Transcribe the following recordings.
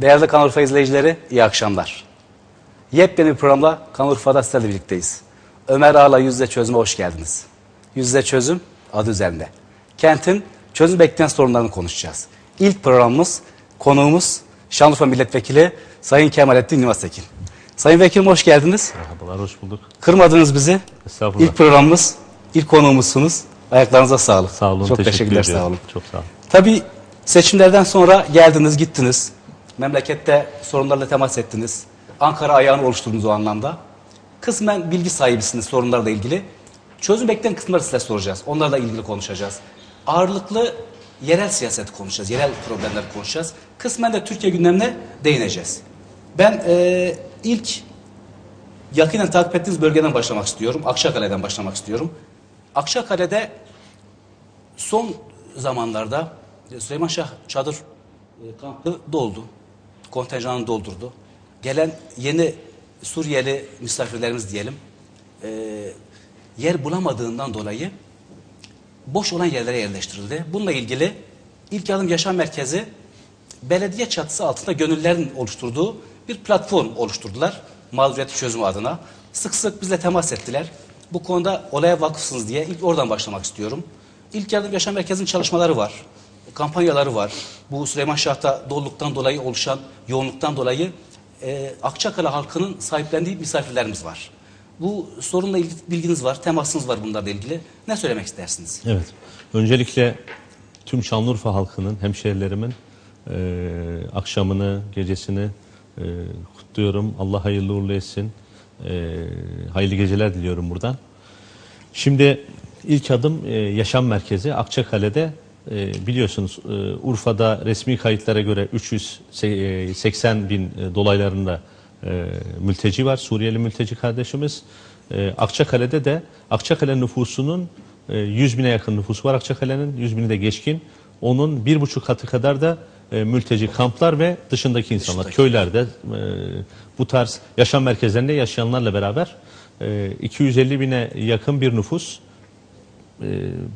Değerli Kanal izleyicileri, iyi akşamlar. Yepyeni bir programla Kanal sizlerle birlikteyiz. Ömer Ağa'la yüzde çözüme hoş geldiniz. Yüzde çözüm adı üzerinde. Kentin çözüm bekleyen sorunlarını konuşacağız. İlk programımız, konuğumuz Şanlıurfa Milletvekili Sayın Kemalettin Yılmaztekin. Sayın Vekilim hoş geldiniz. Merhabalar, hoş bulduk. Kırmadınız bizi. Estağfurullah. İlk programımız, ilk konuğumuzsunuz. Ayaklarınıza sağlık. Sağ olun, Çok teşekkür teşekkürler, ediyorum. sağ olun. Çok sağ olun. Tabii seçimlerden sonra geldiniz, gittiniz. Memlekette sorunlarla temas ettiniz. Ankara ayağını oluşturdunuz o anlamda. Kısmen bilgi sahibisiniz sorunlarla ilgili. Çözüm bekleyen kısımları size soracağız. Onlarla ilgili konuşacağız. Ağırlıklı yerel siyaset konuşacağız, yerel problemler konuşacağız. Kısmen de Türkiye gündemine değineceğiz. Ben eee, ilk yakinen takip ettiğiniz bölgeden başlamak istiyorum. Akçakale'den başlamak istiyorum. Akçakale'de son zamanlarda e, Süleyman Şah çadır e, kampı doldu. Kontenjanını doldurdu. Gelen yeni Suriyeli misafirlerimiz diyelim e, yer bulamadığından dolayı boş olan yerlere yerleştirildi. Bununla ilgili İlk Adım Yaşam Merkezi belediye çatısı altında gönüllerin oluşturduğu bir platform oluşturdular. Mağduriyet çözümü adına. Sık sık bizle temas ettiler. Bu konuda olaya vakıfsınız diye ilk oradan başlamak istiyorum. İlk Yardım Yaşam Merkezi'nin çalışmaları var. Kampanyaları var. Bu Süleyman Şah'ta doluluktan dolayı oluşan yoğunluktan dolayı e, Akçakale halkının sahiplendiği misafirlerimiz var. Bu sorunla ilgili bilginiz var, temasınız var bunlarla ilgili. Ne söylemek istersiniz? Evet. Öncelikle tüm Şanlıurfa halkının, hemşehrilerimin e, akşamını, gecesini e, kutluyorum. Allah hayırlı uğurlu etsin. E, hayırlı geceler diliyorum buradan. Şimdi ilk adım e, yaşam merkezi Akçakale'de e, biliyorsunuz e, Urfa'da resmi kayıtlara göre 380 bin e, dolaylarında e, mülteci var. Suriyeli mülteci kardeşimiz. E, Akçakale'de de Akçakale nüfusunun e, 100 bine yakın nüfusu var Akçakale'nin. 100 bini de geçkin. Onun bir buçuk katı kadar da e, mülteci kamplar ve dışındaki insanlar, Dışındaki. köylerde e, bu tarz yaşam merkezlerinde yaşayanlarla beraber e, 250 bine yakın bir nüfus e,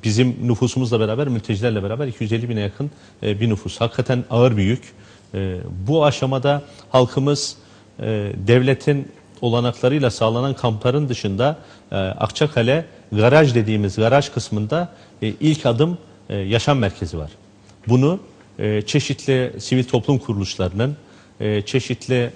bizim nüfusumuzla beraber mültecilerle beraber 250 bine yakın e, bir nüfus. Hakikaten ağır bir yük. E, Bu aşamada halkımız e, devletin olanaklarıyla sağlanan kampların dışında e, Akçakale garaj dediğimiz garaj kısmında ilk adım yaşam merkezi var. Bunu çeşitli sivil toplum kuruluşlarının, çeşitli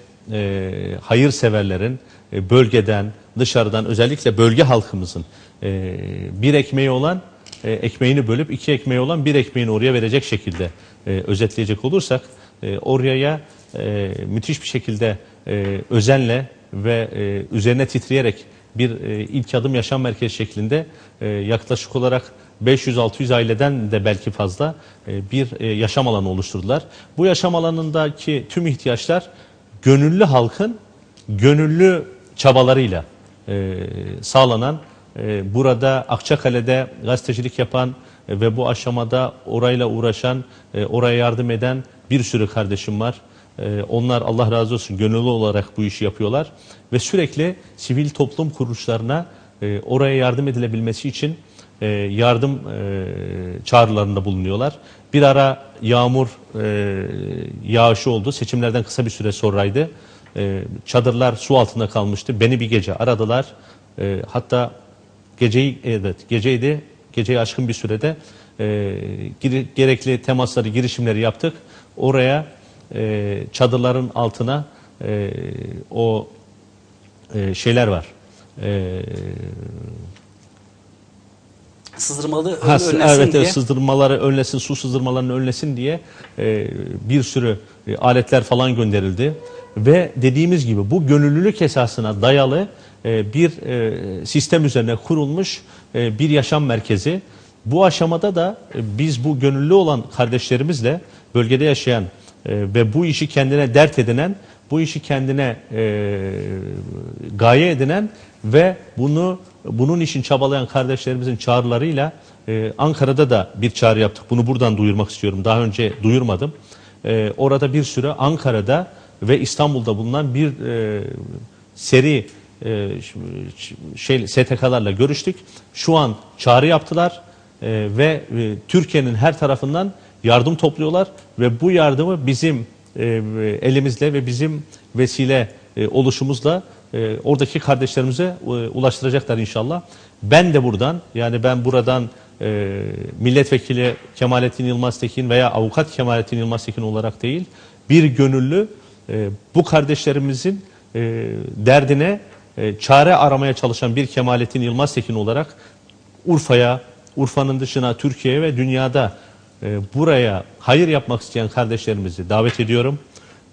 hayırseverlerin bölgeden, dışarıdan özellikle bölge halkımızın e, bir ekmeği olan e, ekmeğini bölüp iki ekmeği olan bir ekmeğini oraya verecek şekilde e, özetleyecek olursak e, oraya e, müthiş bir şekilde e, özenle ve e, üzerine titreyerek bir e, ilk adım yaşam merkezi şeklinde e, yaklaşık olarak 500-600 aileden de belki fazla e, bir e, yaşam alanı oluşturdular. Bu yaşam alanındaki tüm ihtiyaçlar gönüllü halkın gönüllü çabalarıyla e, sağlanan e, burada Akçakale'de gazetecilik yapan e, ve bu aşamada orayla uğraşan, e, oraya yardım eden bir sürü kardeşim var. E, onlar Allah razı olsun gönüllü olarak bu işi yapıyorlar ve sürekli sivil toplum kuruluşlarına e, oraya yardım edilebilmesi için yardım çağrılarında bulunuyorlar. Bir ara yağmur yağışı oldu. Seçimlerden kısa bir süre sonraydı. Çadırlar su altında kalmıştı. Beni bir gece aradılar. Hatta geceyi evet geceydi. Geceyi aşkın bir sürede e, gerekli temasları, girişimleri yaptık. Oraya e, çadırların altına e, o e, şeyler var. E, Sızdırmalı Ha, önlesin evet, diye. evet sızdırmaları önlesin, su sızdırmalarını önlesin diye e, bir sürü e, aletler falan gönderildi. Ve dediğimiz gibi bu gönüllülük esasına dayalı bir e, sistem üzerine kurulmuş e, bir yaşam merkezi. Bu aşamada da e, biz bu gönüllü olan kardeşlerimizle bölgede yaşayan e, ve bu işi kendine dert edinen, bu işi kendine e, gaye edinen ve bunu bunun için çabalayan kardeşlerimizin çağrılarıyla e, Ankara'da da bir çağrı yaptık. Bunu buradan duyurmak istiyorum. Daha önce duyurmadım. E, orada bir süre Ankara'da ve İstanbul'da bulunan bir e, seri e, şey STK'larla görüştük. Şu an çağrı yaptılar e, ve e, Türkiye'nin her tarafından yardım topluyorlar ve bu yardımı bizim e, elimizle ve bizim vesile e, oluşumuzla e, oradaki kardeşlerimize e, ulaştıracaklar inşallah. Ben de buradan yani ben buradan e, milletvekili Kemalettin Yılmaz Tekin veya avukat Kemalettin Yılmaz Tekin olarak değil bir gönüllü e, bu kardeşlerimizin e, derdine e, çare aramaya çalışan bir Kemalettin Yılmaz Tekin olarak Urfa'ya, Urfa'nın dışına, Türkiye'ye ve dünyada e, buraya hayır yapmak isteyen kardeşlerimizi davet ediyorum.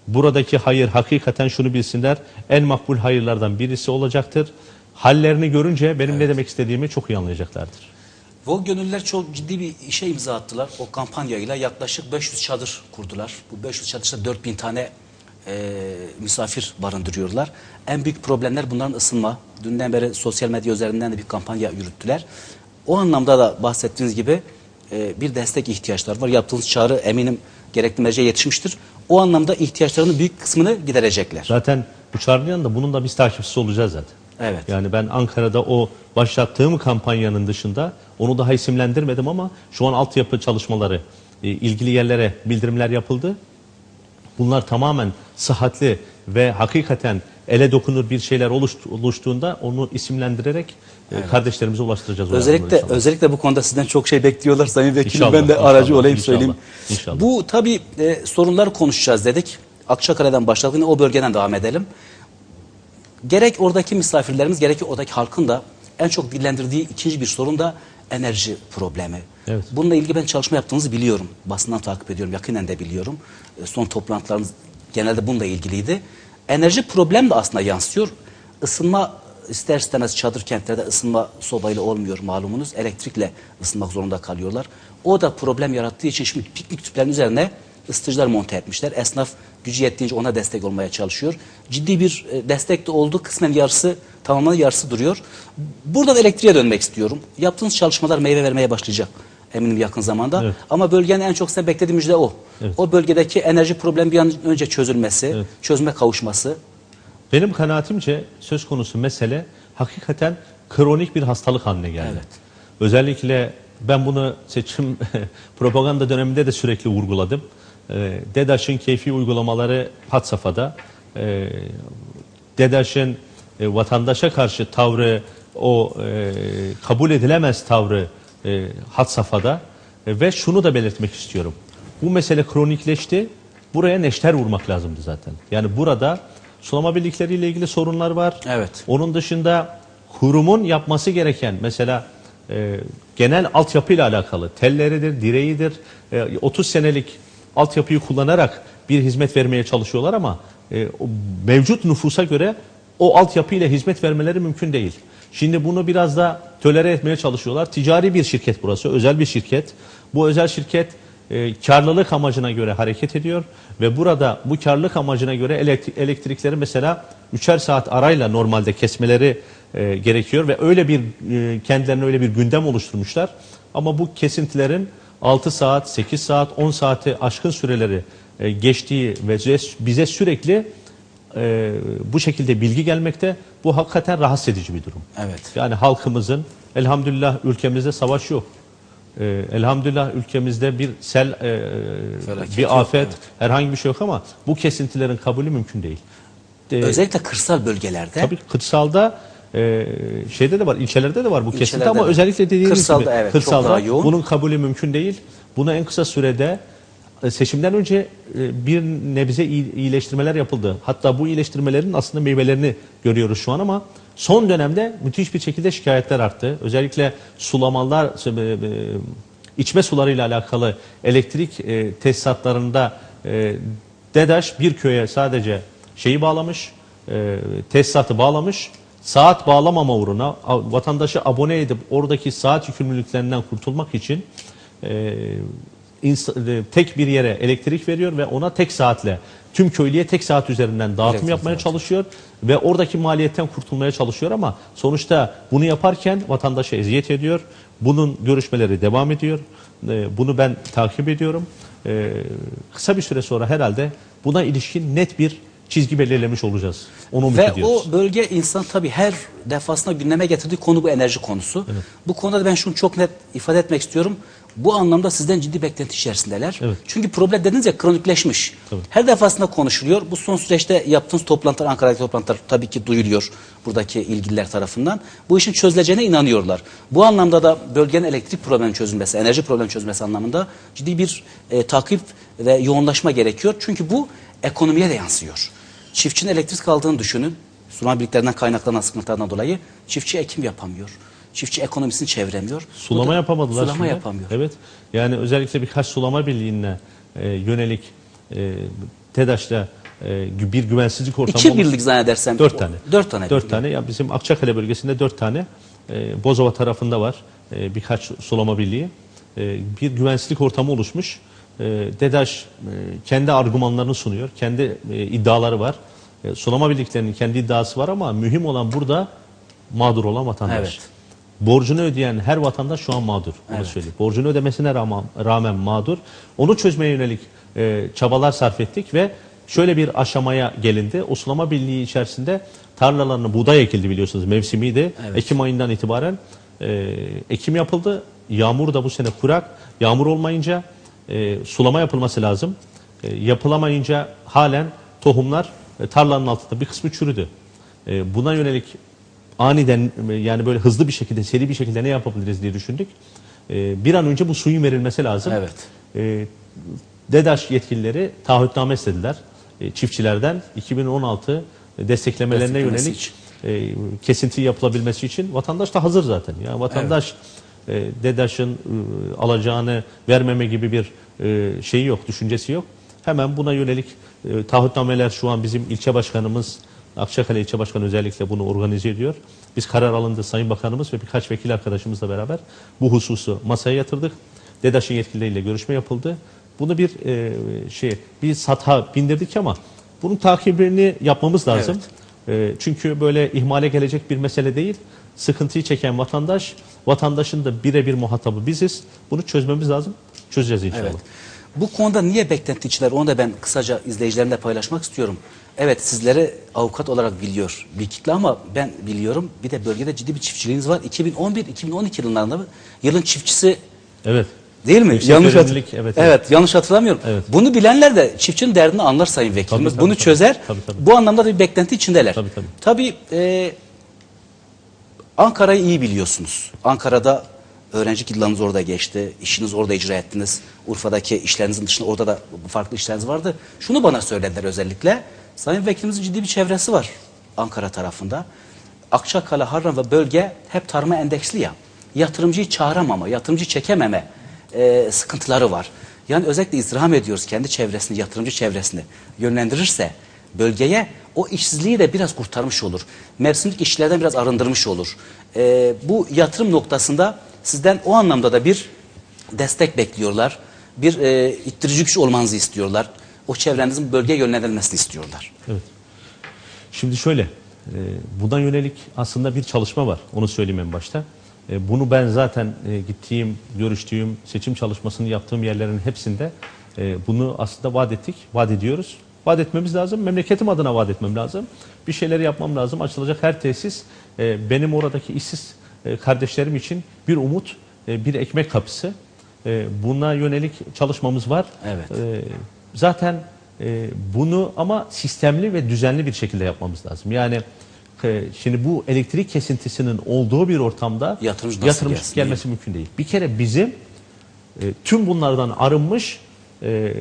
Buradaki hayır hakikaten şunu bilsinler, en makbul hayırlardan birisi olacaktır. Hallerini görünce benim ne demek istediğimi çok iyi anlayacaklardır. Ve o gönüllüler çok ciddi bir işe imza attılar. O kampanyayla yaklaşık 500 çadır kurdular. Bu 500 çadırda 4000 tane e, misafir barındırıyorlar. En büyük problemler bunların ısınma. Dünden beri sosyal medya üzerinden de bir kampanya yürüttüler. O anlamda da bahsettiğiniz gibi e, bir destek ihtiyaçları var. Yaptığınız çağrı eminim gerekli merceğe yetişmiştir. O anlamda ihtiyaçlarının büyük kısmını giderecekler. Zaten bu çağrının yanında bunun da biz takipçisi olacağız zaten. Evet. Yani ben Ankara'da o başlattığım kampanyanın dışında onu daha isimlendirmedim ama şu an altyapı çalışmaları e, ilgili yerlere bildirimler yapıldı. Bunlar tamamen sıhhatli ve hakikaten ele dokunur bir şeyler oluştu- oluştuğunda onu isimlendirerek e, kardeşlerimize ulaştıracağız. Özellikle özellikle bu konuda sizden çok şey bekliyorlar Sayın Vekilim. İnşallah, ben de inşallah, aracı olayım inşallah, söyleyeyim. inşallah. Bu tabii e, sorunları konuşacağız dedik. Akçakale'den başladık. O bölgeden devam edelim. Gerek oradaki misafirlerimiz gerek oradaki halkın da en çok dillendirdiği ikinci bir sorun da enerji problemi. Evet. Bununla ilgili ben çalışma yaptığınızı biliyorum. Basından takip ediyorum. Yakinen de biliyorum. E, Son toplantılarınız genelde bununla ilgiliydi. Enerji problem de aslında yansıyor. Isınma ister istemez çadır kentlerde ısınma sobayla olmuyor malumunuz. Elektrikle ısınmak zorunda kalıyorlar. O da problem yarattığı için şimdi piknik tüplerinin üzerine ısıtıcılar monte etmişler. Esnaf gücü yettiğince ona destek olmaya çalışıyor. Ciddi bir e, destek de oldu. Kısmen yarısı tamamlandı, yarısı duruyor. Buradan elektriğe dönmek istiyorum. Yaptığınız çalışmalar meyve vermeye başlayacak. Eminim yakın zamanda. Evet. Ama bölgenin en çok size beklediği müjde o. Evet. O bölgedeki enerji problemi bir an önce çözülmesi, Evet. çözüme kavuşması. Benim kanaatimce söz konusu mesele hakikaten kronik bir hastalık haline geldi. Evet. Özellikle ben bunu seçim propaganda döneminde de sürekli vurguladım. Ee, DEDAŞ'ın keyfi uygulamaları had safhada. Ee, DEDAŞ'ın e, vatandaşa karşı tavrı, o e, kabul edilemez tavrı e, had safhada. E, ve şunu da belirtmek istiyorum. Bu mesele kronikleşti. Buraya neşter vurmak lazımdı zaten. Yani burada sulama birlikleriyle ilgili sorunlar var. Evet. Onun dışında kurumun yapması gereken mesela e, genel altyapıyla alakalı telleridir, direğidir. E, 30 senelik altyapıyı kullanarak bir hizmet vermeye çalışıyorlar ama e, mevcut nüfusa göre o altyapıyla hizmet vermeleri mümkün değil. Şimdi bunu biraz da tölere etmeye çalışıyorlar. Ticari bir şirket burası, özel bir şirket. Bu özel şirket e, karlılık amacına göre hareket ediyor ve burada bu karlılık amacına göre elektri- elektrikleri mesela üçer saat arayla normalde kesmeleri e, gerekiyor ve öyle bir e, kendilerine öyle bir gündem oluşturmuşlar. Ama bu kesintilerin 6 saat, 8 saat, 10 saati aşkın süreleri e, geçtiği ve bize- sürekli e, bu şekilde bilgi gelmekte. Bu hakikaten rahatsız edici bir durum. Evet. Yani halkımızın elhamdülillah ülkemizde savaş yok. Ee, elhamdülillah ülkemizde bir sel, e, Felaket bir yok, afet, evet. herhangi bir şey yok ama bu kesintilerin kabulü mümkün değil. Ee, Özellikle kırsal bölgelerde. Tabii kırsalda e, şeyde de var, ilçelerde de var bu kesinti İlçelerde ama de. özellikle dediğiniz Kırsalda, gibi evet, çok kırsalda daha yoğun. bunun kabulü mümkün değil. Buna en kısa sürede e, seçimden önce e, bir nebze iyi- iyileştirmeler yapıldı. Hatta bu iyileştirmelerin aslında meyvelerini görüyoruz şu an ama son dönemde müthiş bir şekilde şikayetler arttı. Özellikle sulamalar, e, e, içme sularıyla alakalı elektrik e, tesisatlarında e, DEDAŞ bir köye sadece şeyi bağlamış, e, tesisatı bağlamış. Saat bağlamama uğruna vatandaşı abone edip oradaki saat yükümlülüklerinden kurtulmak için e, e, tek bir yere elektrik veriyor ve ona tek saatle tüm köylüye tek saat üzerinden dağıtım Elektrik yapmaya dağıtıyor. çalışıyor ve oradaki maliyetten kurtulmaya çalışıyor ama sonuçta bunu yaparken vatandaşa eziyet ediyor. Bunun görüşmeleri devam ediyor. E, bunu ben takip ediyorum. Kısa bir süre sonra herhalde buna ilişkin net bir çizgi belirlemiş olacağız. Onu Ve o bölge insan tabii her defasında gündeme getirdiği konu bu enerji konusu. Bu konuda da ben şunu çok net ifade etmek istiyorum. Bu anlamda sizden ciddi beklenti içerisindeler. Evet. Çünkü problem dediniz ya kronikleşmiş. Tabii. Her defasında konuşuluyor. Bu son süreçte yaptığınız toplantılar, Ankara'daki toplantılar tabii ki duyuluyor buradaki ilgililer tarafından. Bu işin çözüleceğine inanıyorlar. Bu anlamda da bölgenin elektrik problemi çözülmesi, enerji problemi çözülmesi anlamında ciddi bir e, takip ve yoğunlaşma gerekiyor. Çünkü bu ekonomiye de yansıyor. Çiftçinin elektrik aldığını düşünün. Sulama birliklerinden kaynaklanan sıkıntılardan dolayı çiftçi ekim yapamıyor. Çiftçi ekonomisini çevremiyor. Bu Sulama da- yapamadılar Sulama şimdi. yapamıyor. Evet. Yani özellikle birkaç sulama birliğine e, yönelik e, TEDAŞ'ta e, bir güvensizlik ortamı İki birlik zannedersem. Dört tane. Dört tane. Dört tane. Ya bizim Akçakale bölgesinde dört tane. E, Bozova tarafında var. E, birkaç sulama birliği. E, bir güvensizlik ortamı oluşmuş. E, DEDAŞ e, kendi argümanlarını sunuyor. Kendi e, iddiaları var. E, sulama birliklerinin kendi iddiası var ama mühim olan burada mağdur olan vatandaş. Evet. Borcunu ödeyen her vatandaş şu an mağdur. Onu Evet. söyleyeyim. Borcunu ödemesine rağmen, rağmen mağdur. Onu çözmeye yönelik e, çabalar sarf ettik ve şöyle bir aşamaya gelindi. O sulama birliği içerisinde tarlalarına buğday ekildi biliyorsunuz. Mevsimiydi. Evet. Ekim ayından itibaren e, ekim yapıldı. Yağmur da bu sene kurak. Yağmur olmayınca e, sulama yapılması lazım. E, yapılamayınca halen tohumlar e, tarlanın altında bir kısmı çürüdü. E, buna yönelik aniden e, yani böyle hızlı bir şekilde seri bir şekilde ne yapabiliriz diye düşündük. E, bir an önce bu suyun verilmesi lazım. Evet. E, DEDAŞ yetkilileri taahhütname istediler e, çiftçilerden 2016 desteklemelerine yönelik için. e, kesinti yapılabilmesi için vatandaş da hazır zaten. Yani vatandaş e, DEDAŞ'ın e, alacağını vermeme gibi bir e, şeyi yok, düşüncesi yok. Hemen buna yönelik e, taahhütnameler şu an bizim ilçe başkanımız Akçakale ilçe başkanı özellikle bunu organize ediyor. Biz karar alındı Sayın Bakanımız ve birkaç vekil arkadaşımızla beraber bu hususu masaya yatırdık. DEDAŞ'ın yetkilileriyle görüşme yapıldı. Bunu bir e, şey bir sata bindirdik ama bunun takibini yapmamız lazım. E, çünkü böyle ihmale gelecek bir mesele değil. Sıkıntıyı çeken vatandaş, vatandaşın da birebir muhatabı biziz. Bunu çözmemiz lazım. Çözeceğiz inşallah. Evet. Bu konuda niye beklenti içiler onu da ben kısaca izleyicilerimle paylaşmak istiyorum. Evet sizleri avukat olarak biliyor bir kitle ama ben biliyorum bir de bölgede ciddi bir çiftçiliğiniz var. 2011-2012 yıllarında yılın çiftçisi Evet. değil mi? Yüksek yanlış hat- verimlilik, evet, evet, yanlış hatırlamıyorum. Evet. Bunu bilenler de çiftçinin derdini anlar sayın vekilimiz. Tabii, tabii, Bunu tabii. çözer. Tabii, tabii. Bu anlamda da bir beklenti içindeler. Tabii, tabii. Tabii e, Ankara'yı iyi biliyorsunuz. Ankara'da öğrencilik yıllarınız orada geçti. işiniz orada icra ettiniz. Urfa'daki işlerinizin dışında orada da farklı işleriniz vardı. Şunu bana söylediler özellikle. Sayın Vekilimizin ciddi bir çevresi var Ankara tarafında. Akçakale, Harran ve bölge hep tarıma endeksli ya. Yatırımcıyı çağıramama, yatırımcıyı çekememe e, sıkıntıları var. Yani özellikle istirham ediyoruz kendi çevresini, yatırımcı çevresini yönlendirirse bölgeye o işsizliği de biraz kurtarmış olur. Mevsimlik işçilerden biraz arındırmış olur. Ee, bu yatırım noktasında sizden o anlamda da bir destek bekliyorlar. Bir e, ittirici güç olmanızı istiyorlar. O çevrenizin bölgeye yönlendirilmesini istiyorlar. Evet. Şimdi şöyle, e, buna yönelik aslında bir çalışma var. Onu söyleyeyim en başta. E, bunu ben zaten e, gittiğim, görüştüğüm, seçim çalışmasını yaptığım yerlerin hepsinde e, bunu aslında vaat ettik, vaat ediyoruz. Vaat etmemiz lazım. Memleketim adına vaat etmem lazım. Bir şeyler yapmam lazım. Açılacak her tesis e, benim oradaki işsiz e, kardeşlerim için bir umut, e, bir ekmek kapısı. E, buna yönelik çalışmamız var. Evet. E, zaten e, bunu ama sistemli ve düzenli bir şekilde yapmamız lazım. Yani e, şimdi bu elektrik kesintisinin olduğu bir ortamda Yatırımcı gelmesi mümkün değil. Bir kere bizim e, tüm bunlardan arınmış e,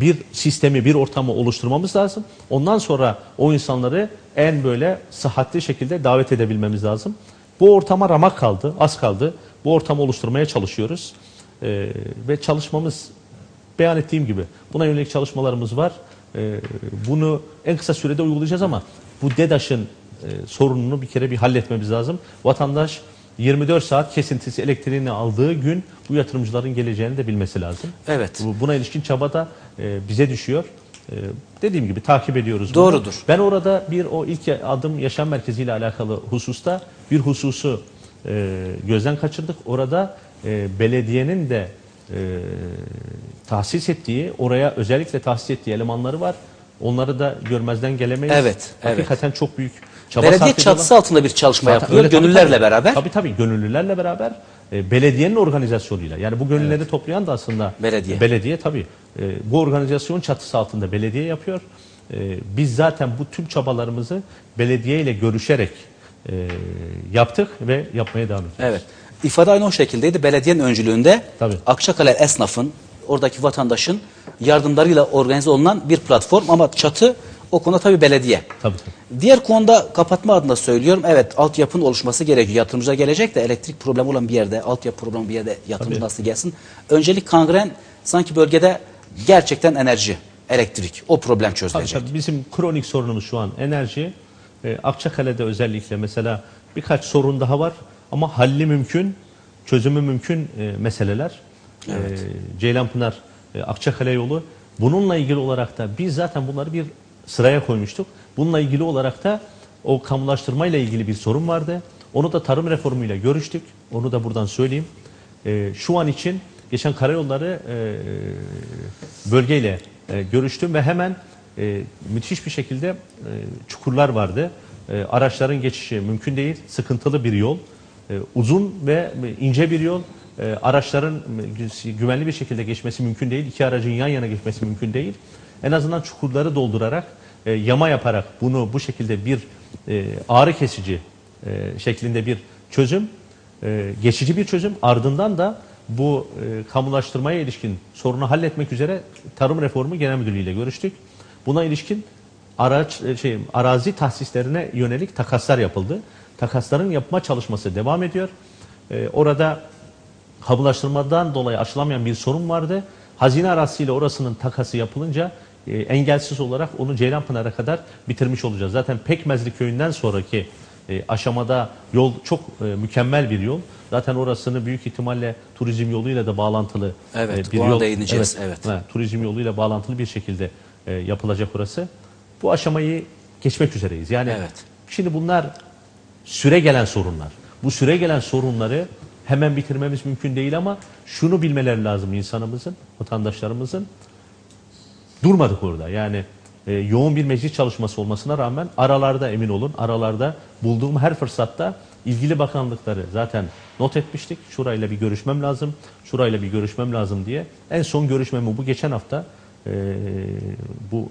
bir sistemi, bir ortamı oluşturmamız lazım. Ondan sonra o insanları en böyle sıhhatli şekilde davet edebilmemiz lazım. Bu ortama ramak kaldı, az kaldı. Bu ortamı oluşturmaya çalışıyoruz. E, ve çalışmamız beyan ettiğim gibi buna yönelik çalışmalarımız var. E, bunu en kısa sürede uygulayacağız ama bu DEDAŞ'ın sorununu bir kere bir halletmemiz lazım. Vatandaş 24 saat kesintisi elektriğini aldığı gün bu yatırımcıların geleceğini de bilmesi lazım. Evet. Bu- Buna ilişkin çaba da e, bize düşüyor. E, dediğim gibi takip ediyoruz. bunu. Doğrudur. Ben orada bir o ilk adım yaşam merkeziyle alakalı hususta bir hususu e, gözden kaçırdık. Orada e, belediyenin de e, tahsis ettiği, oraya özellikle tahsis ettiği elemanları var. Onları da görmezden gelemeyiz. Evet, evet. Hakikaten çok büyük çaba Belediye sarf ediyorlar. çatısı altında bir çalışma Zaten yapılıyor öyle tabii, gönüllerle tabii. beraber. Tabii tabii gönüllülerle beraber e, belediyenin organizasyonuyla yani bu gönülleri toplayan da aslında Belediye. belediye tabii. E, bu organizasyon çatısı altında belediye yapıyor. E, biz zaten bu tüm çabalarımızı belediye ile görüşerek e, yaptık ve yapmaya devam ediyoruz. Evet. İfade aynı o şekildeydi. Belediyenin öncülüğünde Tabii. Akçakale esnafın, oradaki vatandaşın yardımlarıyla organize olunan bir platform ama çatı o konuda tabii belediye. Tabii tabii. Diğer konuda kapatma adına söylüyorum. Evet altyapının oluşması gerekiyor. Yatırımcılar gelecek de elektrik problemi olan bir yerde, altyapı problemi bir yerde yatırımcı Tabii. nasıl gelsin? Öncelik kangren sanki bölgede gerçekten enerji, elektrik o problem Tabii, çözülecek. tabii bizim kronik sorunumuz şu an enerji. E, Akçakale'de özellikle mesela birkaç sorun daha var ama halli mümkün, çözümü mümkün e, meseleler. E, Ceylanpınar, e, Akçakale yolu. Bununla ilgili olarak da biz zaten bunları bir sıraya koymuştuk. Bununla ilgili olarak da o kamulaştırmayla ilgili bir sorun vardı. Onu da tarım reformuyla görüştük. Onu da buradan söyleyeyim. E, şu an için geçen karayolları e, bölgeyle e, görüştüm ve hemen e, müthiş bir şekilde e, çukurlar vardı. E, araçların geçişi mümkün değil. Sıkıntılı bir yol. E, uzun ve ince bir yol. E, araçların güvenli bir şekilde geçmesi mümkün değil. İki aracın yan yana geçmesi mümkün değil. En azından çukurları doldurarak, e, yama yaparak bunu bu şekilde bir e, ağrı kesici e, şeklinde bir çözüm, e, geçici bir çözüm. Ardından da bu e, kamulaştırmaya ilişkin sorunu halletmek üzere Tarım Reformu Genel Müdürlüğü ile görüştük. Buna ilişkin araç e, şey arazi tahsislerine yönelik takaslar yapıldı. Takasların yapma çalışması devam ediyor. E, orada kamulaştırmadan dolayı aşılamayan bir sorun vardı. Hazine arazisiyle orasının takası yapılınca e, engelsiz olarak onu Ceylanpınar'a kadar bitirmiş olacağız. Zaten Pekmezli köyünden sonraki e, aşamada yol çok e, mükemmel bir yol. Zaten orasını büyük ihtimalle turizm yoluyla da bağlantılı Evet, e, bir ona yol. değineceğiz, evet. Ha, turizm yoluyla bağlantılı bir şekilde e, yapılacak orası. Bu aşamayı geçmek üzereyiz. Yani Evet. şimdi bunlar süre gelen sorunlar. Bu süre gelen sorunları hemen bitirmemiz mümkün değil ama şunu bilmeleri lazım insanımızın, vatandaşlarımızın. Durmadık orada. Yani e, yoğun bir meclis çalışması olmasına rağmen aralarda emin olun, aralarda bulduğum her fırsatta ilgili bakanlıkları zaten not etmiştik. Şurayla bir görüşmem lazım, şurayla bir görüşmem lazım diye. En son görüşmemi bu geçen hafta e, bu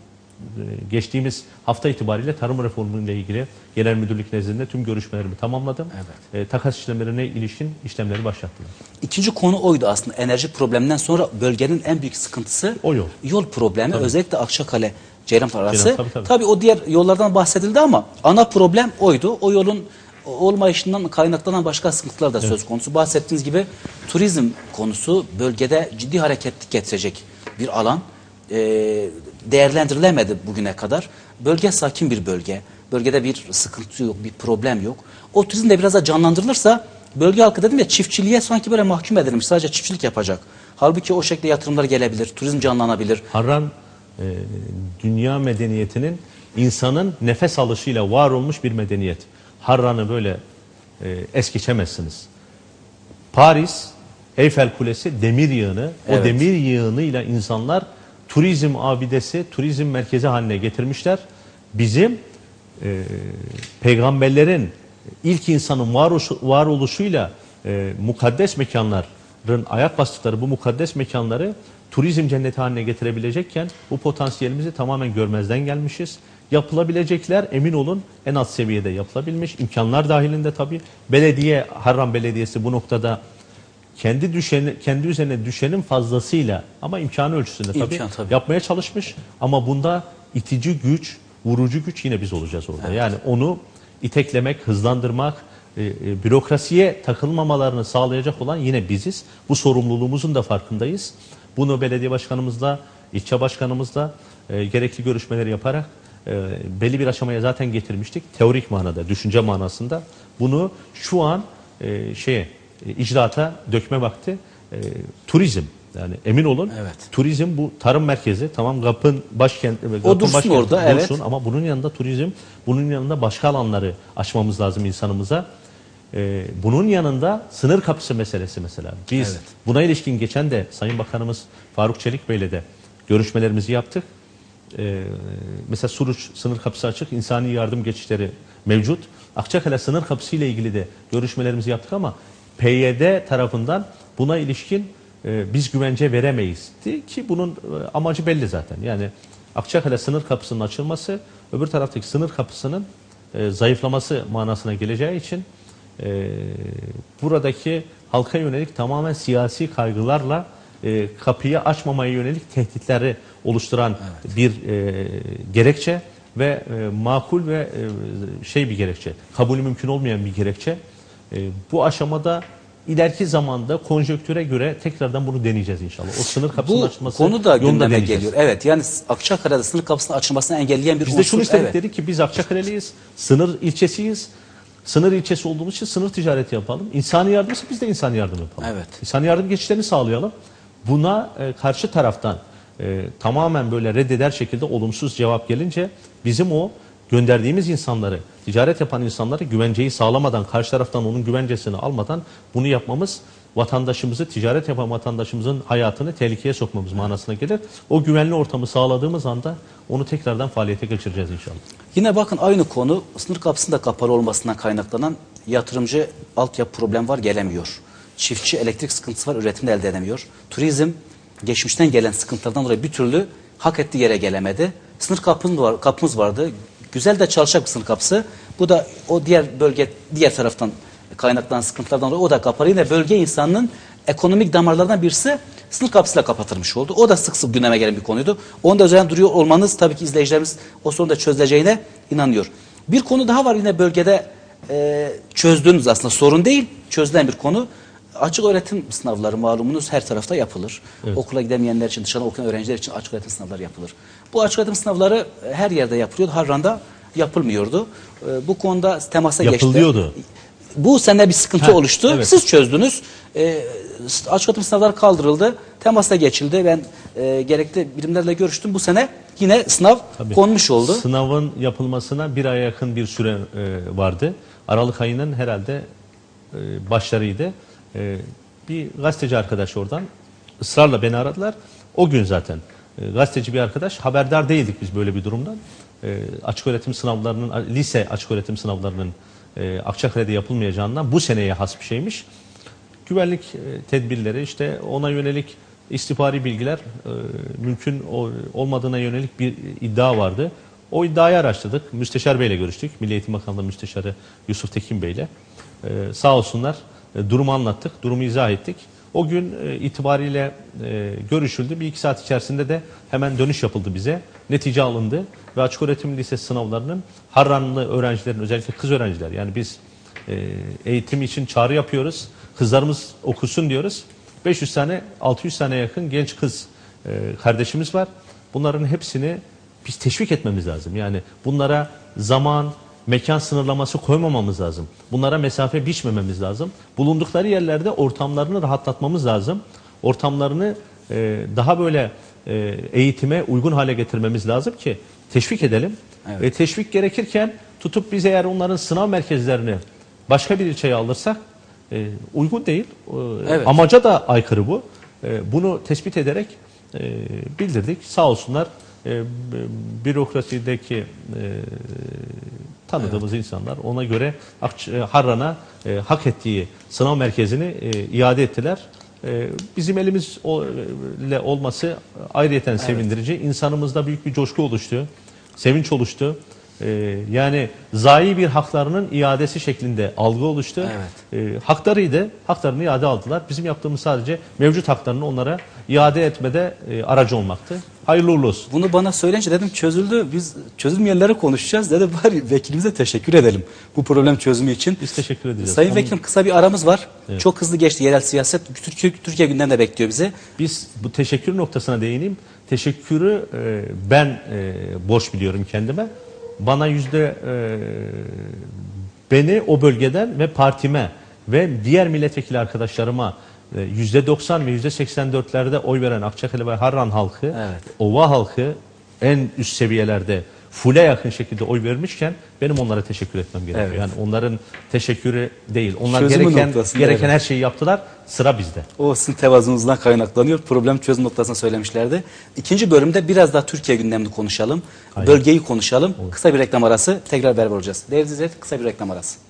geçtiğimiz hafta itibariyle tarım reformu ile ilgili genel müdürlük nezdinde tüm görüşmelerimi tamamladım. E, takas işlemlerine ilişkin işlemleri başlattılar. İkinci konu oydu aslında. Enerji probleminden sonra bölgenin en büyük sıkıntısı O yol. Yol problemi. Özellikle Akçakale Ceylanpınar arası. Ceylan, tabii, tabii. o diğer yollardan bahsedildi ama ana problem oydu. O yolun olmayışından kaynaklanan başka sıkıntılar da söz konusu. Bahsettiğiniz gibi turizm konusu bölgede ciddi hareketlik getirecek bir alan. Ee, değerlendirilemedi bugüne kadar. Bölge sakin bir bölge. Bölgede bir sıkıntı yok, bir problem yok. O turizm de biraz da canlandırılırsa bölge halkı dedim ya çiftçiliğe sanki böyle mahkum edilmiş. Sadece çiftçilik yapacak. Halbuki o şekilde yatırımlar gelebilir, turizm canlanabilir. Harran e, dünya medeniyetinin insanın nefes alışıyla var olmuş bir medeniyet. Harran'ı böyle e, es geçemezsiniz. Paris, Eyfel Kulesi demir yığını. Evet. O demir yığınıyla insanlar turizm abidesi, turizm merkezi haline getirmişler. Bizim e, peygamberlerin ilk insanın varoluşu, varoluşuyla e, mukaddes mekanların ayak bastıkları bu mukaddes mekanları turizm cenneti haline getirebilecekken bu potansiyelimizi tamamen görmezden gelmişiz. Yapılabilecekler emin olun en az seviyede yapılabilmiş. imkanlar dahilinde tabii. Belediye, Harran Belediyesi bu noktada kendi düşeni, kendi üzerine düşenin fazlasıyla ama imkanı ölçüsünde tabii, İmkan tabii. yapmaya çalışmış. Ama bunda itici güç, vurucu güç yine biz olacağız orada. Yani onu iteklemek, hızlandırmak, e, e, bürokrasiye takılmamalarını sağlayacak olan yine biziz. Bu sorumluluğumuzun da farkındayız. Bunu belediye başkanımızla, ilçe başkanımızla e, gerekli görüşmeleri yaparak e, belli bir aşamaya zaten getirmiştik. Teorik manada, düşünce manasında. Bunu şu an e, şeye, e, icraata dökme vakti. E, turizm. Yani emin olun Evet. turizm bu tarım merkezi tamam GAP'ın başkent GAP'ın dursun başkenti orada, evet. dursun ama bunun yanında turizm bunun yanında başka alanları açmamız lazım insanımıza. Ee, bunun yanında sınır kapısı meselesi mesela. Biz Evet. buna ilişkin geçen de Sayın Bakanımız Faruk Çelik Bey'le de görüşmelerimizi yaptık. Ee, mesela Suruç sınır kapısı açık, insani yardım geçişleri mevcut. Akçakale sınır kapısı ile ilgili de görüşmelerimizi yaptık ama PYD tarafından buna ilişkin e, biz güvence veremeyiz ki bunun e, amacı belli zaten. Yani Akçakale sınır kapısının açılması öbür taraftaki sınır kapısının e, zayıflaması manasına geleceği için e, buradaki halka yönelik tamamen siyasi kaygılarla e, kapıyı açmamaya yönelik tehditleri oluşturan bir e, gerekçe ve e, makul ve e, şey bir gerekçe, kabulü mümkün olmayan bir gerekçe. E, bu aşamada ileriki zamanda konjöktüre göre tekrardan bunu deneyeceğiz inşallah. O sınır kapısının Bu açılması konu da yolunda gündeme deneyeceğiz. geliyor. Evet yani Akçakale'de sınır kapısının açılmasını engelleyen bir Biz de unsur. şunu istedik evet. dedik ki biz Akçakale'liyiz, sınır ilçesiyiz. Sınır ilçesi olduğumuz için sınır ticareti yapalım. İnsani yardımsa biz de insani yardım yapalım. Evet. İnsani yardım geçişlerini sağlayalım. Buna e, karşı taraftan e, tamamen böyle reddeder şekilde olumsuz cevap gelince bizim o gönderdiğimiz insanları, ticaret yapan insanları güvenceyi sağlamadan, karşı taraftan onun güvencesini almadan bunu yapmamız vatandaşımızı, ticaret yapan vatandaşımızın hayatını tehlikeye sokmamız manasına gelir. O güvenli ortamı sağladığımız anda onu tekrardan faaliyete geçireceğiz inşallah. Yine bakın aynı konu sınır kapısında kapalı olmasından kaynaklanan yatırımcı altyapı problem var gelemiyor. Çiftçi elektrik sıkıntısı var üretimde elde edemiyor. Turizm geçmişten gelen sıkıntılardan dolayı bir türlü hak ettiği yere gelemedi. Sınır kapımız, var, kapımız vardı. Güzel de çalışacak bir sınır kapısı. Bu da o diğer bölge diğer taraftan kaynaklanan sıkıntılardan dolayı o da kapalı. Yine bölge insanının ekonomik damarlardan birisi sınır kapısıyla kapatılmış oldu. O da sık sık gündeme gelen bir konuydu. Onu da üzerine duruyor olmanız tabii ki izleyicilerimiz o sorunu da çözüleceğine inanıyor. Bir konu daha var yine bölgede e, çözdüğünüz aslında sorun değil çözülen bir konu. Açık öğretim sınavları malumunuz her tarafta yapılır. Okula gidemeyenler için dışarıdan okuyan öğrenciler için açık öğretim sınavları yapılır. Bu açık öğretim sınavları e, her yerde yapılıyordu. Harran'da yapılmıyordu. E, bu konuda temasa geçti. Yapılıyordu. Bu sene bir sıkıntı Ha, oluştu. evet. Siz çözdünüz. Ee, açık öğretim sınavları kaldırıldı. Temasa geçildi. Ben e, gerekli birimlerle görüştüm. Bu sene yine sınav Tabii. konmuş oldu. Sınavın yapılmasına bir aya yakın bir süre e, vardı. Aralık ayının herhalde e, başlarıydı. E, bir gazeteci arkadaş oradan ısrarla beni aradılar. O gün zaten e, gazeteci bir arkadaş haberdar değildik biz böyle bir durumdan. E, açık öğretim sınavlarının, lise açık öğretim sınavlarının e, Akçakale'de yapılmayacağından bu seneye has bir şeymiş güvenlik e, tedbirleri işte ona yönelik istihbari bilgiler e, mümkün olmadığına yönelik bir iddia vardı. O iddiayı araştırdık. Müsteşar Bey'le görüştük. Milli Eğitim Bakanlığı Müsteşarı Yusuf Tekin Bey'le. E, sağ olsunlar durumu anlattık, durumu izah ettik. O gün e, itibariyle e, görüşüldü. Bir iki saat içerisinde de hemen dönüş yapıldı bize. Netice alındı ve açık öğretim lisesi sınavlarının Harranlı öğrencilerin özellikle kız öğrenciler yani biz e, eğitim için çağrı yapıyoruz. Kızlarımız okusun diyoruz. 500 tane 600 tane yakın genç kız e, kardeşimiz var. Bunların hepsini biz teşvik etmemiz lazım. Yani bunlara zaman, mekan sınırlaması koymamamız lazım. Bunlara mesafe biçmememiz lazım. Bulundukları yerlerde ortamlarını rahatlatmamız lazım. Ortamlarını e, daha böyle e, eğitime uygun hale getirmemiz lazım ki teşvik edelim. Ve teşvik gerekirken tutup biz eğer onların sınav merkezlerini başka bir ilçeye alırsak e, uygun değil. E, Evet. Amaca da aykırı bu. E, bunu tespit ederek e, bildirdik. Sağ olsunlar e, bürokrasideki e, tanıdığımız insanlar ona göre e, Harran'a e, hak ettiği sınav merkezini e, iade ettiler. E, bizim elimiz o- ile olması ayrıyeten sevindirici. İnsanımızda büyük bir coşku oluştu. Sevinç oluştu. E, yani zayi bir haklarının iadesi şeklinde algı oluştu. E, haklarıydı. Haklarını iade aldılar. Bizim yaptığımız sadece mevcut haklarını onlara iade etmede e, aracı olmaktı. Hayırlı uğurlu olsun. Bunu bana söyleyince dedim çözüldü. Biz çözülmeyenleri konuşacağız. Dedi bari vekilimize teşekkür edelim bu problem çözümü için. Biz teşekkür edeceğiz. Sayın Onun- Vekilim kısa bir aramız var. Çok hızlı geçti yerel siyaset. Türkiye, Türkiye gündemde bekliyor bizi. Biz bu teşekkür noktasına değineyim. Teşekkürü e, ben e, borç biliyorum kendime. Bana yüzde e, beni o bölgeden ve partime ve diğer milletvekili arkadaşlarıma 90 ve yüzde 84'lerde oy veren Akçakale ve Harran halkı, Evet. Ova halkı en üst seviyelerde fule yakın şekilde oy vermişken benim onlara teşekkür etmem gerekiyor. Evet. Yani onların teşekkürü değil. Onlar Çözümü gereken gereken evet. her şeyi yaptılar. Sıra bizde. O sizin tevazunuzdan kaynaklanıyor. Problem çözüm noktasına söylemişlerdi. İkinci bölümde biraz daha Türkiye gündemini konuşalım. Bölgeyi konuşalım. Kısa bir reklam arası. Tekrar beraber olacağız. Değerli izleyiciler kısa bir reklam arası.